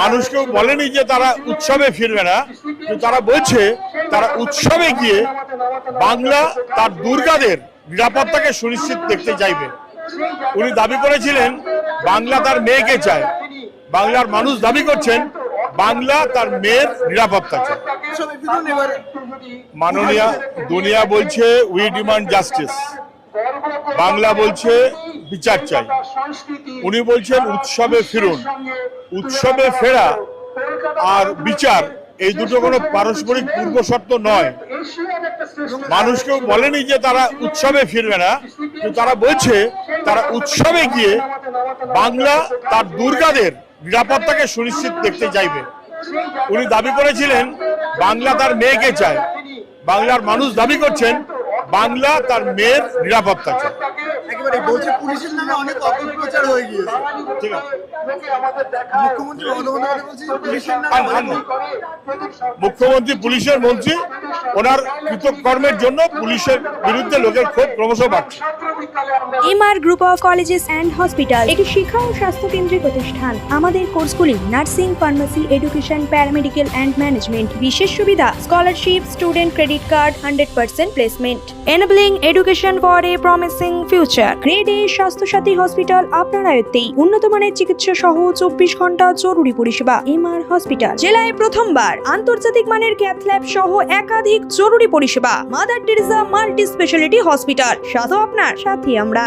মানুষ কেউ বলেনি যে তারা উৎসবে ফিরবে না তারা বলছে তারা উৎসবে গিয়ে বাংলা তার দুর্গাদের নিরাপত্তাকে সুনিশ্চিত দেখতে চাইবে। উনি দাবি করেছিলেন, বাংলা তার মেয়েকে চায়। বাংলার মানুষ দাবি করছেন, বাংলা তার মেয়ের নিরাপত্তা চায়। মাননীয়া দুনিয়া বলছে উই ডিমান্ড জাস্টিস বাংলা বলছে, বিচার চাই। উনি বলছেন উৎসবে ফিরুন, উৎসবে ফেরা আর বিচার, এই দুটো কোনো পারস্পরিক পূর্ব শর্ত নয়। মানুষ কেউ বলেনি যে তারা উৎসবে ফিরবে না তারা বলছে তারা উৎসবে গিয়ে বাংলা তার দুর্গাদের নিরাপত্তাকে সুনিশ্চিত দেখতে চাইবে। উনি দাবি করেছিলেন, বাংলা তার মেয়েকে চায়। বাংলার মানুষ দাবি করছেন বাংলা তার মেয়ের নিরাপত্তা চায়। একেবারে বলছে পুলিশের নামে অনেক অপপ্রচার হয়ে গিয়েছে। ঠিক আছে। মুখ্যমন্ত্রী পুলিশের মন্ত্রী ওনার কৃতকর্মের জন্য পুলিশের বিরুদ্ধে লোকের ক্ষোভ ক্রমশ বাড়ছে। MR group of colleges and hospital, একটি শিক্ষা ও স্বাস্থ্য কেন্দ্রীয় প্রতিষ্ঠান। আমাদের কোর্সগুলি nursing, pharmacy, education, paramedical and management. বিশেষ সুবিধা, scholarship, student credit card, hundred percent placement. Enabling education for a promising future grade A Swasthyasathi hospital আপনার আয়ত্তেই। উন্নত মানের চিকিৎসা সহ চব্বিশ ঘণ্টা জরুরি পরিষেবা। MR hospital. জেলায় প্রথমবার আন্তর্জাতিক মানের ক্যাথ ল্যাব সহ একাধিক জরুরি পরিষেবা। Mother Teresa multi speciality hospital সাথে আপনার সাথে আমরা।